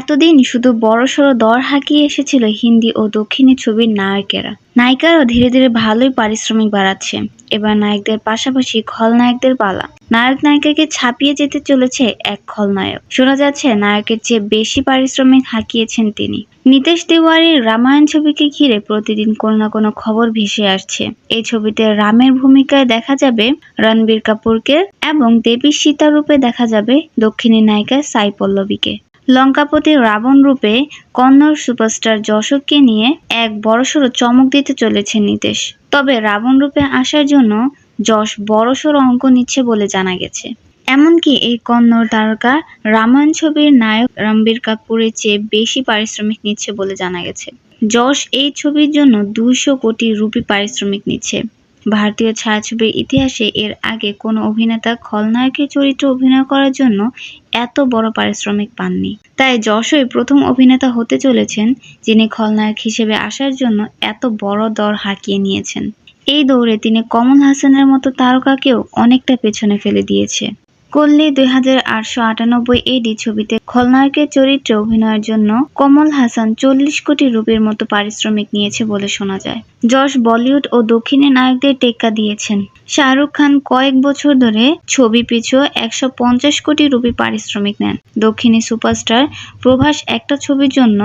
এতদিন শুধু বড়সড় দর হাঁকিয়ে এসেছিল হিন্দি ও দক্ষিণী ছবির নায়কেরা। নায়িকারাও ধীরে ধীরে ভালোই পারিশ্রমিক বাড়াচ্ছে। এবার নায়কদের পাশাপাশি খলনায়কদের পালা। নায়ক নায়িকাকে ছাপিয়ে যেতে চলেছে এক খলনায়ক শোনা যাচ্ছে নায়কের চেয়ে বেশি পারিশ্রমিক হাঁকিয়েছেন তিনি। নিতেশ তিওয়ারির রামায়ণ ছবিকে ঘিরে প্রতিদিন কোনো না কোনো খবর ভেসে আসছে। এই ছবিতে রামের ভূমিকায় দেখা যাবে রণবীর কাপুরকে এবং দেবী সীতা রূপে দেখা যাবে দক্ষিণী নায়িকা সাই পল্লবীকে। লঙ্কাপতি রাবণ রূপে কন্নড় সুপারস্টার যশোককে নিয়ে এক বড়সড় চমক দিতে চলেছে নিতেশ। তবে রাবণ রূপে আসার জন্য যশ বড়সড় অঙ্ক নিচ্ছে বলে জানা গেছে। এমনকি এই কন্নড় তারকা রামায়ণ ছবির নায়ক রণবীর কাপুরের চেয়ে বেশি পারিশ্রমিক নিচ্ছে বলে জানা গেছে। যশ এই ছবির জন্য দুইশো কোটি রুপি পারিশ্রমিক নিচ্ছে। ভারতীয় ছায়াছবির ইতিহাসে এর আগে কোনো অভিনেতা, খলনায়কের চরিত্রে অভিনয় করার জন্য এত বড় পারিশ্রমিক পাননি। তাই যশই প্রথম অভিনেতা হতে চলেছেন, যিনি খলনায়ক হিসেবে আসার জন্য এত বড় দর হাঁকিয়ে নিয়েছেন। এই দৌড়ে তিনি কমল হাসানের মতো তারকাকেও অনেকটা পেছনে ফেলে দিয়েছে। কল্লি দুই হাজার আটশো আটানব্বই এডি ছবিতে খলনায়কের চরিত্রে অভিনয়ের জন্য কমল হাসান চল্লিশ কোটি রুপির মতো পারিশ্রমিক নিয়েছে বলে শোনা যায়। যশ বলিউড ও দক্ষিণী নায়কদের টেক্কা দিয়েছেন। শাহরুখ খান কয়েক বছর ধরে ছবি পিছু একশো পঞ্চাশ কোটি রুপি পারিশ্রমিক নেন। দক্ষিণী সুপারস্টার প্রভাস একটা ছবির জন্য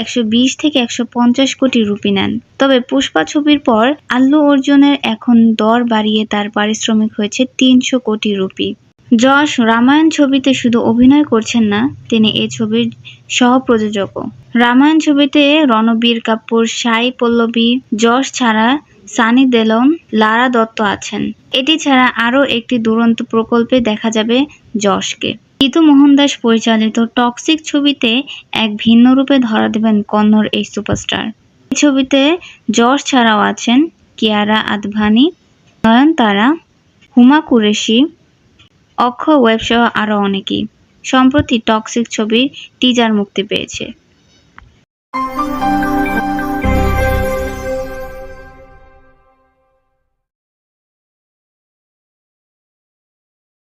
একশো বিশ থেকে একশো পঞ্চাশ কোটি রুপি নেন। তবে পুষ্পা ছবির পর আল্লু অর্জুনের এখন দর বাড়িয়ে তার পারিশ্রমিক হয়েছে তিনশো কোটি রুপি। যশ রামায়ণ ছবিতে শুধু অভিনয় করছেন না, তিনি এই ছবির সহ-প্রযোজকও। রামায়ণ ছবিতে রণবীর কাপুর, সাই পল্লবী, যশ ছাড়া সানি দেওলন লারা দত্ত আছেন। এটি ছাড়া আরও একটি দুরন্ত প্রকল্পে দেখা যাবে যশকে। ইতু মোহন দাস পরিচালিত টক্সিক ছবিতে এক ভিন্ন রূপে ধরা দেবেন কন্নড় এই সুপারস্টার। এই ছবিতে যশ ছাড়াও আছেন কিয়ারা আদভানি, নয়নতারা, হুমা কুরেশি অক্ষয় ওয়েবসহ আরও অনেকেই। সম্প্রতি টক্সিক ছবি টিজার মুক্তি পেয়েছে।